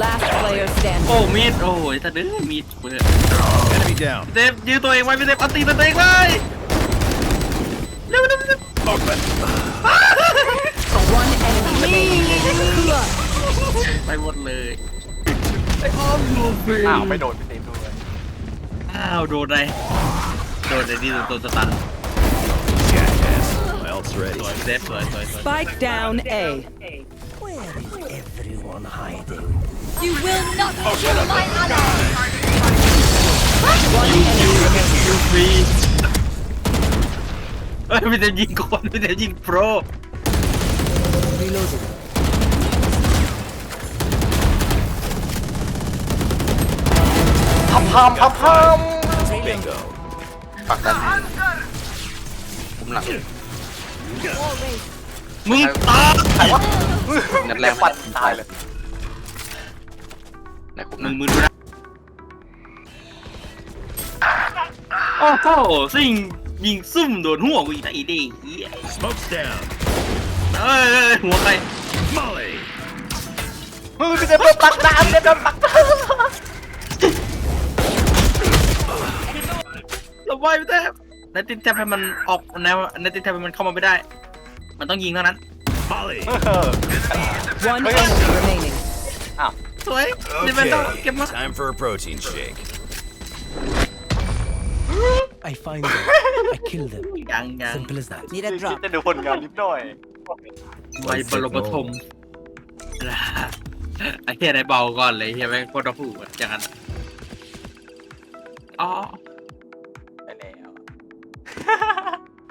Last player standing. โอ้มีดโอ้ยถ้าดื้อมีดเปิด Enemy down. เซฟยืนตัวเองไว้พี่เซฟเอาตีตัวเองไว้เร็วเร็วเร็ว Open. One enemy remaining. ไปหมดเลยอ้าว ไม่โดนพี่เซฟด้วยอ้าวโดนอะไรโดนไอ้นี่ตัวสตัน Jackass. My ult's ส ready. วยเซฟสวยสวยสวย Spike down A. You will not kill my ally. One enemy remaining. ยูฟรีเฮ้ยพี่เซฟยิงคนพี่เซฟยิงโปร Reloading. พัมพัมพัมพัม Bingo. ปักดันผ มหลังมึงตายใครวะนัดแรกปัดตายเลยไหนผมมึนะงมึงดูนะโอ้โหซิ่งยิงซุ่มโดนหัวกูอีกนะอีเดีเหี้ย Smoke's down. เอ้ยเอ้ยหัวใคร Molly. มือพี่เซฟโดนปักดาพี่เซฟโดนปักดาเราไว้ไม่ได้ในติดแทบให้มันออกแนวในติดแทบให้มันเข้ามาไม่ได้ มันต้องยิงเท่านั้น Molly. One enemy remaining. อ้าวสวยนี่มันต้องเก็บ Okay. มา Time for a protein shake. I find them. I kill them. ยังยัง Simple as that. Need a จะดูผลงานนิดหน่อย ไว้บรมปฐมไอ้เฮียไหนเบาก่อนเลยเฮียแม่งโคตรผูกอย่างนั้นอ๋อไปแล้ว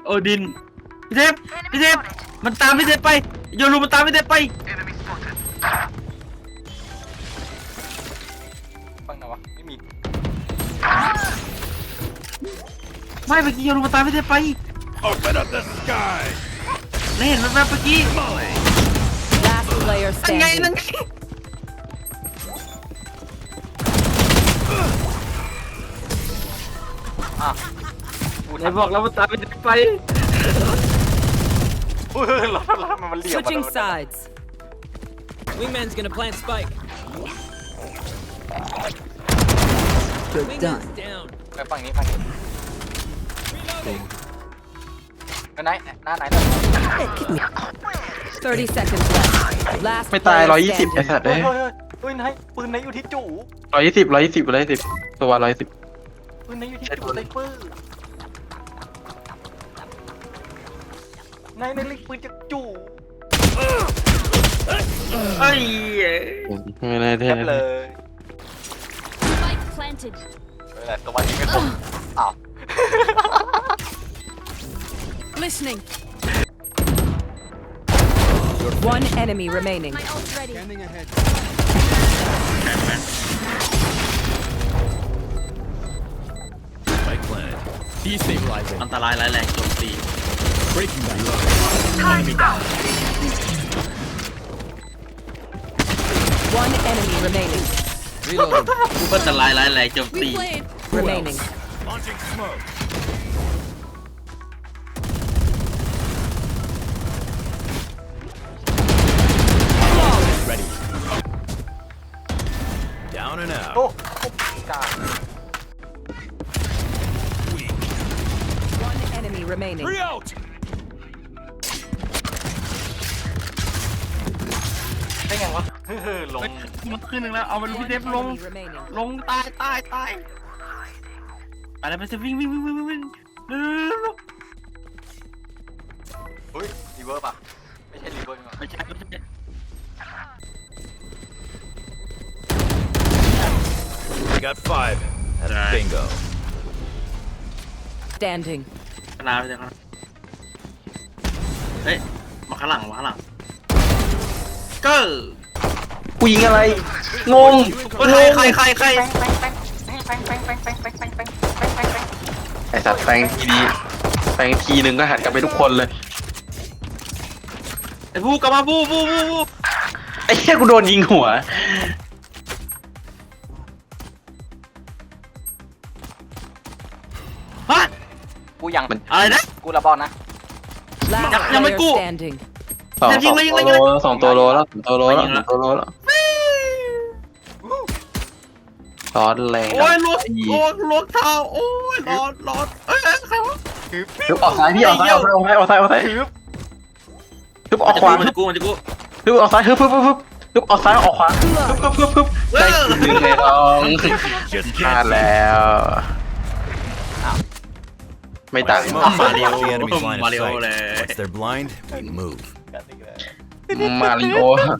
โอดิน พี่เทพพี่เทพมันตามพี่เทพไปโยรูมันตามพี่เทพไปฟังนะวะไม่มีไม่เมื่อกี้โยรูมันตามพี่เทพไป Open up the sky. นี่เห็นมันแบบเมื่อกี้ Molly. Last player นั่นไง standing. นั่นไงอะกูไหนบอกแล้วมันตามพี่เทพไป เฮ้ยแล้วแล้วมันเหลี่ยม Switching sides. Wingman's gonna plant spike. You're Wingman's down. ไปฝั่งนี้ฝั่งนี้ไหนหน้าไหนหน้า 30 seconds left. Last ไม่ตาย player ร้อยยี่สิบ standing. ไอ้สัตว์เฮ้เอ้ยยเฮ้ยเฮ้ยนไหนปืนไหนอยู่ที่จู่ร้อยยี่สิบร้อยยี่สิบร้อยยี่สิบตัวร้อยสิบปืนไหนอยู่ที่จู่ไซเฟอร์ นายนั่นเล็กปืนจากจู่เอ้ยไม่ได้แคแท้บเลย Spike planted. เออตัววันนี้ก็ผมอ้าว Listening. One enemy remaining. My ult ready. ไป planted. Destabilizing. อันตรายร้ายแรงโจมตี Breaking down. Enemy down. One enemy remaining. Reloading. อันตรายร้ายแรงโจมตี We played. Remaining. Launching smoke. Ready. Down and โอ้ out. กา One enemy remaining. Three out. ได้ไงวะเฮ้ยลงมันขึ้นหนึ่งแล้ว เอามัน One พี่เทพลง enemy remaining. ลงตายตายตายอะไรไปสิวิ่งวิ่งวิ่งวิ่งวิ่งวิ่งเร็วเร็วเร็วเร็วเฮ้ยรีเวิร์สป่ะไม่ใช่รีเวิร์สนี่หว่าไม่ใช่ไม่ใช่ Got five. That's Alright. bingo. Standing. กระลาไปเลยครับเฮ้ยมาข้างหลังมาข้างหลัง เก็กูยิงอะไร งงใครใครใครใครไอสัตว์แฟงทีนี้แฟงทีหนึ่งก็หันกลับไปทุกคนเลย ไอ้ผู้กลับมาผู้ผู้ผู้ผู้ไอ้เหี้ยกูโดนยิงหัว ฮะกูยังมันอะไรนะ กูระบอลนะ Last Nhặt- nhặt mấy player cu. standing. สองยิสงองเลยยิงตัวเลยโลแล้วสองตัวโลแล้วสองตัวโลแล้วยิงสแล้อวงตัวโลแล้วร้อนแรงโอ้ยลวกอีลวกลวกเท้าโอ้ยร้อนร้อนเอ้ยเอ้ยใครวะฮึบออกซ้ายพี่ออกซ้ายออกซ้ายออกซ้ายออกซ้ายออกซ้ายฮึบฮึบออกขวามันฮึจะบกูมันจะกูฮึบออกซ้ายฮึบฮึบฮึบฮึบฮึบออกซ้ายออกขวาฮึบฮึบฮึบฮึบได้คืนเลยน้อง Just พลาด can't. แล้วไม่ต่าง Smoke มา right เรียว off the enemy's line มา of เรียวเลย sight. Once they're blind, we move. Telegram. Malior.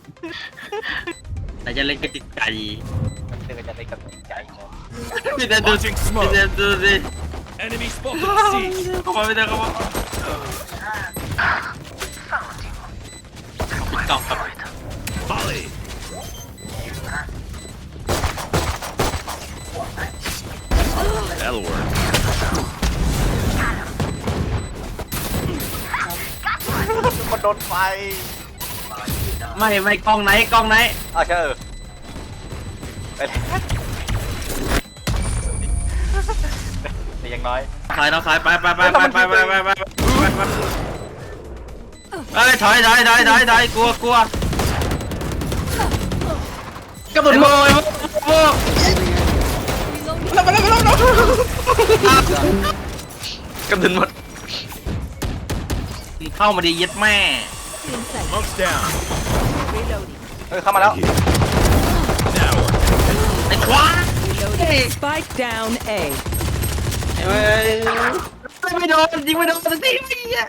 Tá já lembra de cair. Cuidado, cuidado, cuidado. Cuidado, cuidado. Cuidado, cuidado. Cuidado, cuidado. Cuidado, cuidado. Cuidado, cuidado. Cuidado, cuidado. มันโดนไฟไม่ไม่กล้องไหนกล้องไหนอ้าวใช่เออไปเลยแต่อยังน้อยสายน้องสายไปไปไปไปไปไปไปไปไปเอ้ยถอยถอยถอยถอยถอยกลัวกลัวกระโดดไอ้หมโม่ดไอ้โม่กระโดดหมด เข้ามาดีเย็ดแม่ Smoke's down. เฮ้ยเข้ามาแล้ว Now. ไอ้ควาย Spike down A. เฮ้ยไม่โดนยิงไม่โดนสักทีไอ้เหี้ย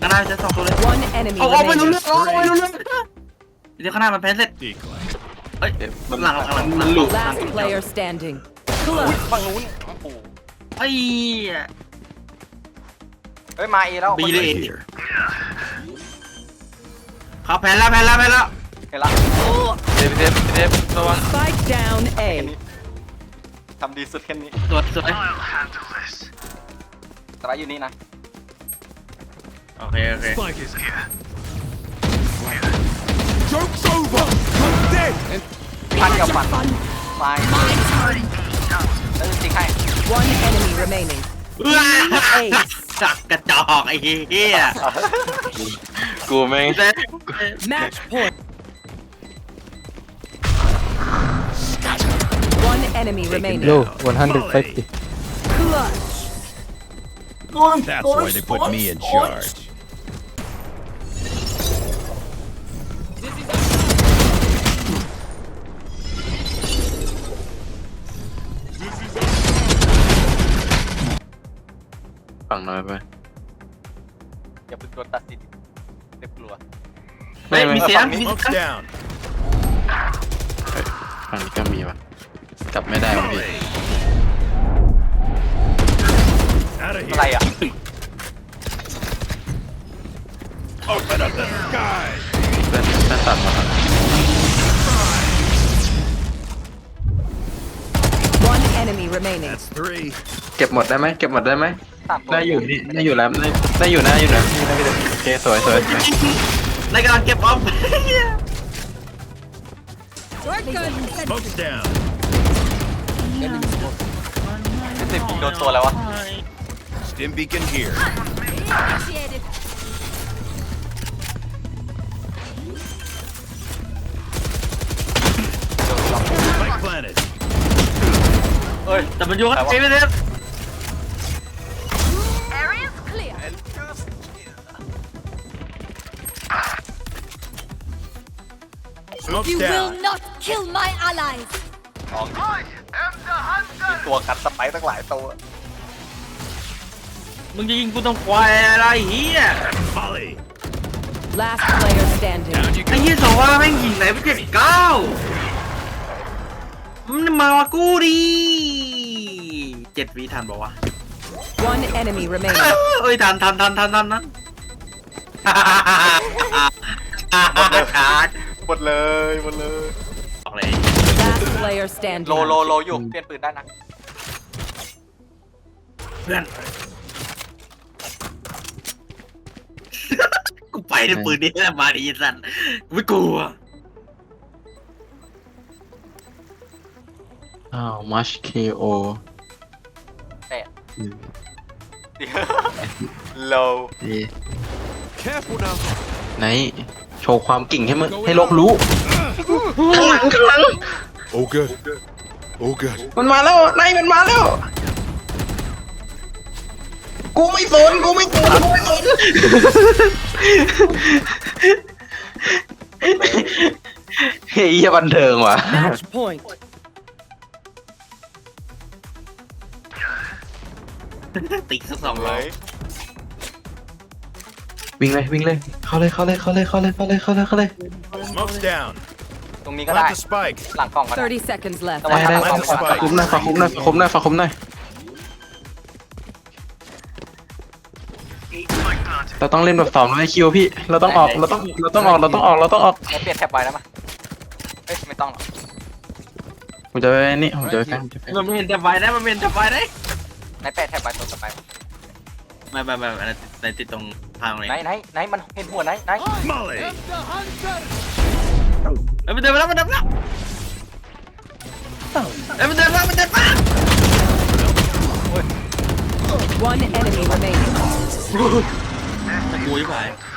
ข้างหน้าจะสองตัวเลย One enemy เอาเอาไม่รู้ remaining. เรื่องเอาไม่รู้เรื่องเดี๋ยวข้างหน้ามันแพ้เสร็จ Decline. เอ้ยหลังหลังหลังหลัง Last player standing. ฝั่งนู้นโอ้โหไอ้เหี้ยเฮ้ยมาเอแล้วบีเลย Right here. เขาแพ้แล้วแพ้แล้วแพ้แล้วเห็นละเดฟเดฟเดฟระวัง Spike down แค่ A. นี้ทำดีสุดแค่นี้สวยสวยสไลด์อยู่นี่นะโอเคโอเค Spike is here. Joke's over. I'm dead. ฟันกับฟันไม้แล้วจริงๆให้ One enemy remaining. สักกระจอกไอ้เหี้ย กูแม่ง Match point. One enemy remaining. Low, 150. Clutch. That's why they put me in charge. ฝั่งน้อยไป อย่าเพิ่งโดนตัดสินเด็กกลัว ไม่มีเสียง มี Smoke's เสียง down. ฝั่งนี้ก็มีวะกลับไม่ได้วะพี่ Out of อะไร here. อะ Open up the sky. เพื่อนเพื่อนตัดมาครับ One enemy remaining. That's three. เก็บหมดได้ไหมเก็บหมดได้ไหม สามตัวได้อยู่นี่ได้อยู่แล้วได้ได้อยู่นะอยู่นะนี่ได้อยู่โอเคสวยสวยสวยในกำลังเก็บออฟ Smoke's down. เป็นสิบยิงโดนตัวแล้ววะ Stim beacon here. Initiated. Spike planted. เฮ้ยแต่มันอยู่ข้างในไม่ได้ Area's Smoke's You will down. not kill my allies. ลองดิมีตัวกัดสไปร์ตั้งหลายตัวมึงจะยิงกูต้องควายอะไรเฮีย Volley. Last player standing. Down you ไอ้ go. เฮียสองว่าแม่งยิงไหนไปเจ็ดเก้ามันมาว่ากูดิเจ็ดวิทันบอกว่าว One enemy ะ remaining. เอ้ยทันทันทันทันทันทัน หมดเลยหมดเลย บอกเลย Last player standing. โลโลโลอยู่เปลี่ยนปืนได้นะเพื่อน กูไปในปืนนี้แล้วมาดิสันกูไม่กลัว อ้าวมัชเคโอแต่โล ดี Careful now. ไหน โชว์ความเก่งให้มึงให้โลกรู้ข้างหลังข้างหลัง Oh, good. Oh, good. มันมาแล้วนายมันมาแล้ว กูไม่สนกูไม่สนกูไม่สนเฮียบันเทิงว่ะ Match point. ติ๊กสักสองร้อย Right. วิ่งเลยวิ่งเลยเข้าเลยเข้าเลยเข้าเลยเข้าเลยเข้าเลยเข้าเลยเข้าเลย Smoke's down. ตรงนี้ก็ได้ Plant the spike. หลังกล่องก็ได้ 30 seconds left. ระวัได้งได้หลังกล่องฝากคุ้มหน่อยฝากคุ้มหน่อยฝากคุ้มหน่อยฝากคุ้มหน่อยฝากคุ้มหน่อยเราต้องเล่นแบบสองร้อยคิวพี่ เราต้องออกเราต้องเราต้องออกเราต้องออกเราต้องออกในเปลี่ยนแท็บไว้แล้วมั้ยเอ้ยไม่ต้องหรอกผมจะไปนี่ผมจะไปแฟนผมจะไปมันไม่เห็นแต่ไฟได้มันไม่เห็นแต่ไฟได้ในแปะแท็บไว้ตัวต่อไปไม่ไม่ไม่อันนั้นในติดตรง ทางเลยไหนไหนไหนมันเห็นหัวไหนไหน Molly. เอ้ยมันเดินมาแล้วมันเดินมาแล้วเอ้ยมันเดินมามันเดินมา One enemy remaining. กูยิ่งไป